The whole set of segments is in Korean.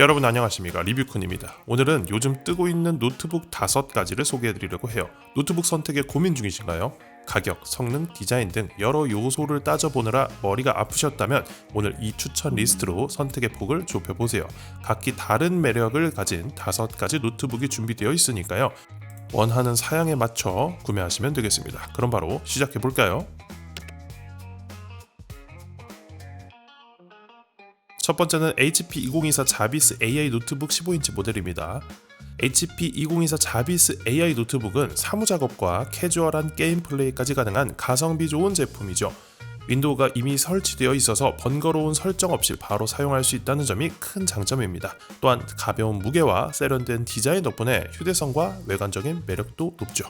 여러분 안녕하십니까 리뷰쿤입니다. 오늘은 요즘 뜨고 있는 노트북 다섯 가지를 소개해드리려고 해요. 노트북 선택에 고민 중이신가요? 가격, 성능, 디자인 등 여러 요소를 따져보느라 머리가 아프셨다면 오늘 이 추천 리스트로 선택의 폭을 좁혀보세요. 각기 다른 매력을 가진 다섯 가지 노트북이 준비되어 있으니까요. 원하는 사양에 맞춰 구매하시면 되겠습니다. 그럼 바로 시작해볼까요? 첫 번째는 HP 2024 자비스 AI 노트북 15인치 모델입니다. HP 2024 자비스 AI 노트북은 사무 작업과 캐주얼한 게임 플레이까지 가능한 가성비 좋은 제품이죠. 윈도우가 이미 설치되어 있어서 번거로운 설정 없이 바로 사용할 수 있다는 점이 큰 장점입니다. 또한 가벼운 무게와 세련된 디자인 덕분에 휴대성과 외관적인 매력도 높죠.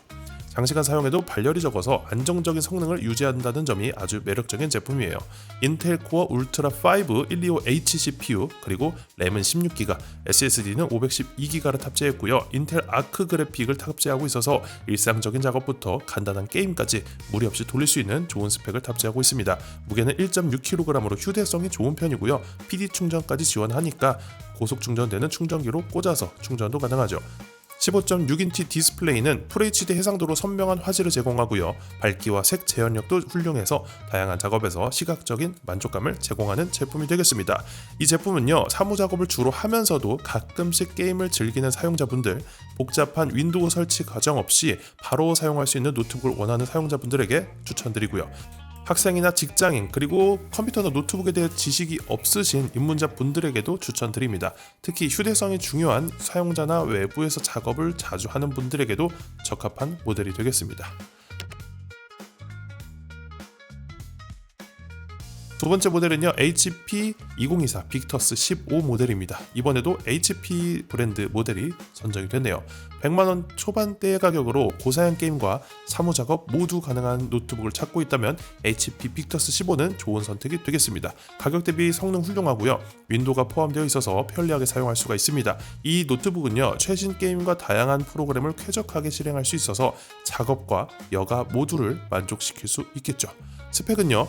장시간 사용해도 발열이 적어서 안정적인 성능을 유지한다는 점이 아주 매력적인 제품이에요. 인텔 코어 울트라 5 125H CPU 그리고 램은 16기가, SSD는 512기가를 탑재했고요. 인텔 아크 그래픽을 탑재하고 있어서 일상적인 작업부터 간단한 게임까지 무리 없이 돌릴 수 있는 좋은 스펙을 탑재하고 있습니다. 무게는 1.6kg으로 휴대성이 좋은 편이고요. PD 충전까지 지원하니까 고속 충전되는 충전기로 꽂아서 충전도 가능하죠. 15.6인치 디스플레이는 FHD 해상도로 선명한 화질을 제공하고요. 밝기와 색 재현력도 훌륭해서 다양한 작업에서 시각적인 만족감을 제공하는 제품이 되겠습니다. 이 제품은요, 사무 작업을 주로 하면서도 가끔씩 게임을 즐기는 사용자분들, 복잡한 윈도우 설치 과정 없이 바로 사용할 수 있는 노트북을 원하는 사용자분들에게 추천드리고요. 학생이나 직장인 그리고 컴퓨터나 노트북에 대해 지식이 없으신 입문자 분들에게도 추천드립니다. 특히 휴대성이 중요한 사용자나 외부에서 작업을 자주 하는 분들에게도 적합한 모델이 되겠습니다. 두 번째 모델은요 HP 2024 빅터스 15 모델입니다. 이번에도 HP 브랜드 모델이 선정이 됐네요. 100만 원 초반대의 가격으로 고사양 게임과 사무 작업 모두 가능한 노트북을 찾고 있다면 HP 빅터스 15는 좋은 선택이 되겠습니다. 가격 대비 성능 훌륭하고요. 윈도우가 포함되어 있어서 편리하게 사용할 수가 있습니다. 이 노트북은요 최신 게임과 다양한 프로그램을 쾌적하게 실행할 수 있어서 작업과 여가 모두를 만족시킬 수 있겠죠. 스펙은요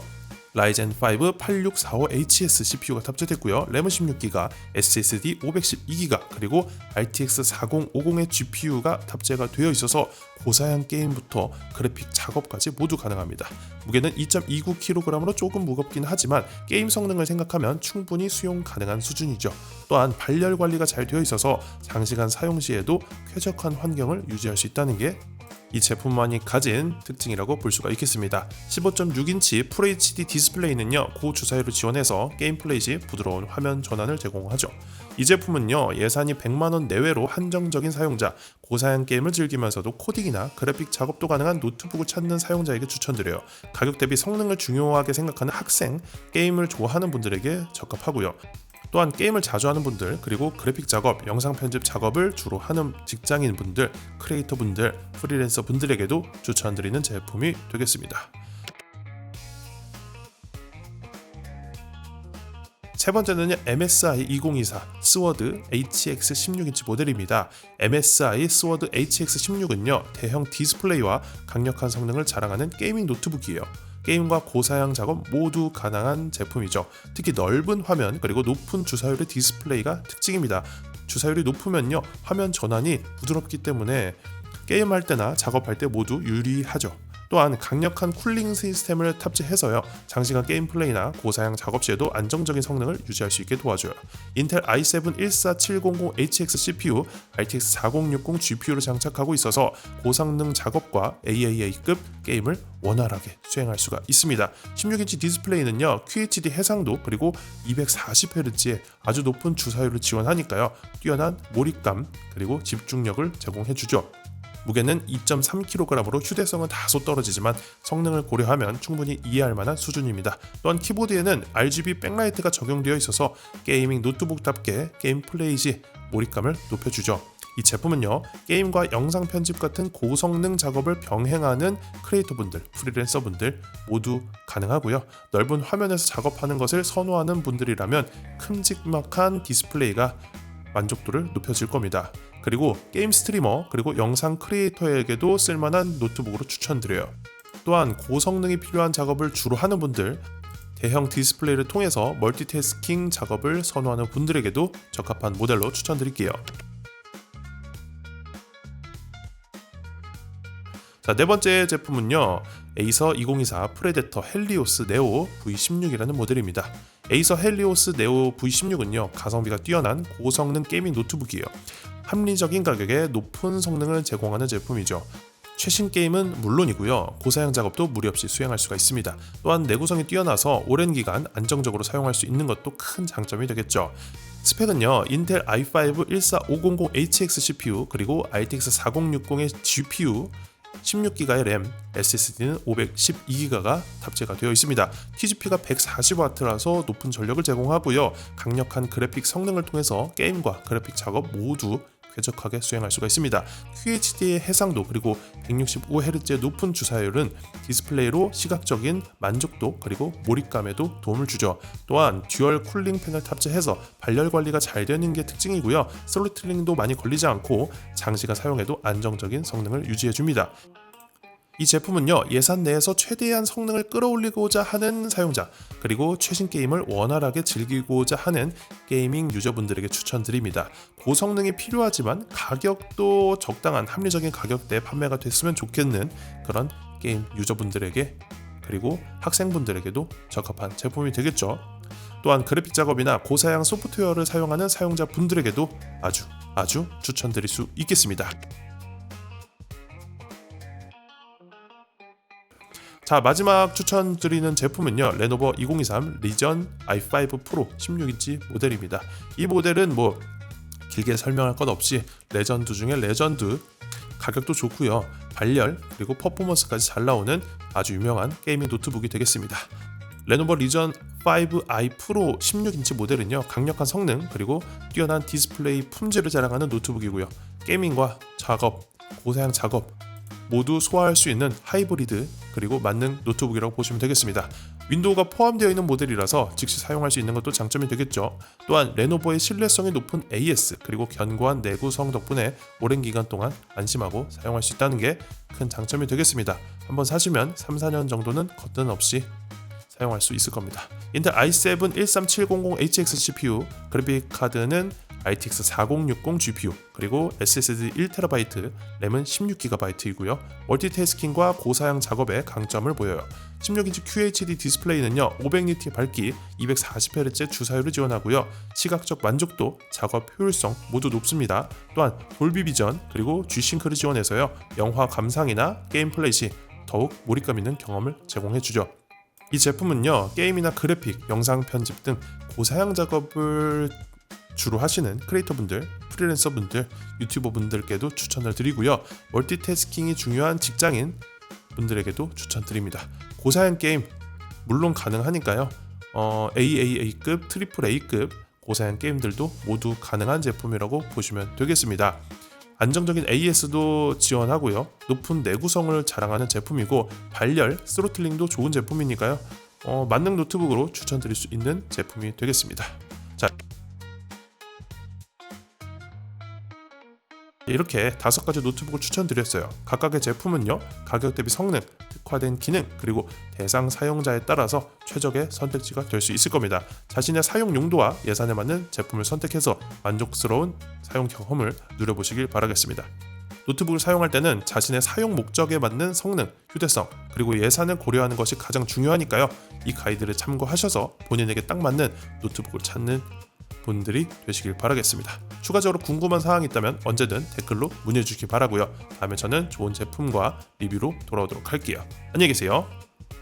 라이젠 5 8645HS CPU가 탑재됐고요. 램은 16기가, SSD 512기가, 그리고 RTX 4050의 GPU가 탑재가 되어 있어서 고사양 게임부터 그래픽 작업까지 모두 가능합니다. 무게는 2.29kg으로 조금 무겁긴 하지만 게임 성능을 생각하면 충분히 수용 가능한 수준이죠. 또한 발열 관리가 잘 되어 있어서 장시간 사용 시에도 쾌적한 환경을 유지할 수 있다는 게 이 제품만이 가진 특징이라고 볼 수가 있겠습니다. 15.6인치 FHD 디스플레이는요 고주사율을 지원해서 게임 플레이 시 부드러운 화면 전환을 제공하죠. 이 제품은요 예산이 100만원 내외로 한정적인 사용자, 고사양 게임을 즐기면서도 코딩이나 그래픽 작업도 가능한 노트북을 찾는 사용자에게 추천드려요. 가격 대비 성능을 중요하게 생각하는 학생, 게임을 좋아하는 분들에게 적합하고요. 또한 게임을 자주 하는 분들 그리고 그래픽 작업, 영상 편집 작업을 주로 하는 직장인 분들, 크리에이터 분들, 프리랜서 분들에게도 추천드리는 제품이 되겠습니다. 세 번째는요 MSI 2024 스워드 HX 16인치 모델입니다. MSI 스워드 HX 16은요 대형 디스플레이와 강력한 성능을 자랑하는 게이밍 노트북이에요. 게임과 고사양 작업 모두 가능한 제품이죠. 특히 넓은 화면 그리고 높은 주사율의 디스플레이가 특징입니다. 주사율이 높으면요 화면 전환이 부드럽기 때문에 게임할 때나 작업할 때 모두 유리하죠. 또한 강력한 쿨링 시스템을 탑재해서요 장시간 게임 플레이나 고사양 작업 시에도 안정적인 성능을 유지할 수 있게 도와줘요. 인텔 i7 14700HX CPU, RTX 4060 GPU를 장착하고 있어서 고성능 작업과 AAA급 게임을 원활하게 수행할 수가 있습니다. 16인치 디스플레이는요 QHD 해상도 그리고 240Hz의 아주 높은 주사율을 지원하니까요 뛰어난 몰입감 그리고 집중력을 제공해 주죠. 무게는 2.3kg으로 휴대성은 다소 떨어지지만 성능을 고려하면 충분히 이해할 만한 수준입니다. 또한 키보드에는 RGB 백라이트가 적용되어 있어서 게이밍 노트북답게 게임 플레이 시 몰입감을 높여주죠. 이 제품은요 게임과 영상 편집 같은 고성능 작업을 병행하는 크리에이터분들, 프리랜서분들 모두 가능하고요. 넓은 화면에서 작업하는 것을 선호하는 분들이라면 큼직막한 디스플레이가 만족도를 높여줄 겁니다. 그리고 게임 스트리머 그리고 영상 크리에이터에게도 쓸만한 노트북으로 추천드려요. 또한 고성능이 필요한 작업을 주로 하는 분들 대형 디스플레이를 통해서 멀티태스킹 작업을 선호하는 분들에게도 적합한 모델로 추천드릴게요. 자, 네 번째 제품은요. 에이서 2024 프레데터 헬리오스 네오 V16이라는 모델입니다. 에이서 헬리오스 네오 V16은요. 가성비가 뛰어난 고성능 게이밍 노트북이에요. 합리적인 가격에 높은 성능을 제공하는 제품이죠. 최신 게임은 물론이고요. 고사양 작업도 무리 없이 수행할 수가 있습니다. 또한 내구성이 뛰어나서 오랜 기간 안정적으로 사용할 수 있는 것도 큰 장점이 되겠죠. 스펙은요. 인텔 i5 14500HX CPU 그리고 RTX 4060의 GPU 16기가의 램, SSD는 512기가가 탑재가 되어 있습니다. TGP가 140W라서 높은 전력을 제공하고요. 강력한 그래픽 성능을 통해서 게임과 그래픽 작업 모두 쾌적하게 수행할 수가 있습니다. QHD의 해상도 그리고 165Hz의 높은 주사율은 디스플레이로 시각적인 만족도 그리고 몰입감에도 도움을 주죠. 또한 듀얼 쿨링 팬을 탑재해서 발열 관리가 잘 되는 게 특징이고요. 스로틀링도 많이 걸리지 않고 장시간 사용해도 안정적인 성능을 유지해 줍니다. 이 제품은요 예산 내에서 최대한 성능을 끌어올리고자 하는 사용자 그리고 최신 게임을 원활하게 즐기고자 하는 게이밍 유저분들에게 추천드립니다. 고성능이 필요하지만 가격도 적당한 합리적인 가격대에 판매가 됐으면 좋겠는 그런 게임 유저분들에게 그리고 학생분들에게도 적합한 제품이 되겠죠. 또한 그래픽 작업이나 고사양 소프트웨어를 사용하는 사용자 분들에게도 아주 아주 추천드릴 수 있겠습니다. 자 마지막 추천드리는 제품은요 레노버 2023 리전 i5 프로 16인치 모델입니다. 이 모델은 뭐 길게 설명할 것 없이 레전드 중에 레전드 가격도 좋고요 발열 그리고 퍼포먼스까지 잘 나오는 아주 유명한 게이밍 노트북이 되겠습니다. 레노버 리전 5i 프로 16인치 모델은요 강력한 성능 그리고 뛰어난 디스플레이 품질을 자랑하는 노트북이고요 게이밍과 작업 고사양 작업 모두 소화할 수 있는 하이브리드 그리고 만능 노트북이라고 보시면 되겠습니다. 윈도우가 포함되어 있는 모델이라서 즉시 사용할 수 있는 것도 장점이 되겠죠. 또한 레노버의 신뢰성이 높은 AS 그리고 견고한 내구성 덕분에 오랜 기간 동안 안심하고 사용할 수 있다는 게 큰 장점이 되겠습니다. 한번 사시면 3, 4년 정도는 거뜬 없이 사용할 수 있을 겁니다. 인텔 i7 13700HX CPU 그래픽 카드는 RTX 4060 GPU 그리고 SSD 1TB 램은 16GB이고요. 멀티태스킹과 고사양 작업에 강점을 보여요. 16인치 QHD 디스플레이는요 500니트의 밝기, 240Hz 주사율을 지원하고요. 시각적 만족도, 작업 효율성 모두 높습니다. 또한 돌비 비전 그리고 G싱크를 지원해서요 영화 감상이나 게임 플레이 시 더욱 몰입감 있는 경험을 제공해 주죠. 이 제품은요 게임이나 그래픽, 영상 편집 등 고사양 작업을 주로 하시는 크리에이터분들, 프리랜서분들, 유튜버분들께도 추천을 드리고요. 멀티태스킹이 중요한 직장인 분들에게도 추천드립니다. 고사양 게임 물론 가능하니까요. 어, AAA급, 트리플 A급 고사양 게임들도 모두 가능한 제품이라고 보시면 되겠습니다. 안정적인 AS도 지원하고요. 높은 내구성을 자랑하는 제품이고 발열, 스로틀링도 좋은 제품이니까요. 어, 만능 노트북으로 추천드릴 수 있는 제품이 되겠습니다. 이렇게 다섯 가지 노트북을 추천드렸어요. 각각의 제품은요 가격 대비 성능, 특화된 기능 그리고 대상 사용자에 따라서 최적의 선택지가 될 수 있을 겁니다. 자신의 사용 용도와 예산에 맞는 제품을 선택해서 만족스러운 사용 경험을 누려보시길 바라겠습니다. 노트북을 사용할 때는 자신의 사용 목적에 맞는 성능, 휴대성, 그리고 예산을 고려하는 것이 가장 중요하니까요. 이 가이드를 참고하셔서 본인에게 딱 맞는 노트북을 찾는 분들이 되시길 바라겠습니다. 추가적으로 궁금한 사항이 있다면 언제든 댓글로 문의해 주시기 바라고요. 다음에 저는 좋은 제품과 리뷰로 돌아오도록 할게요. 안녕히 계세요.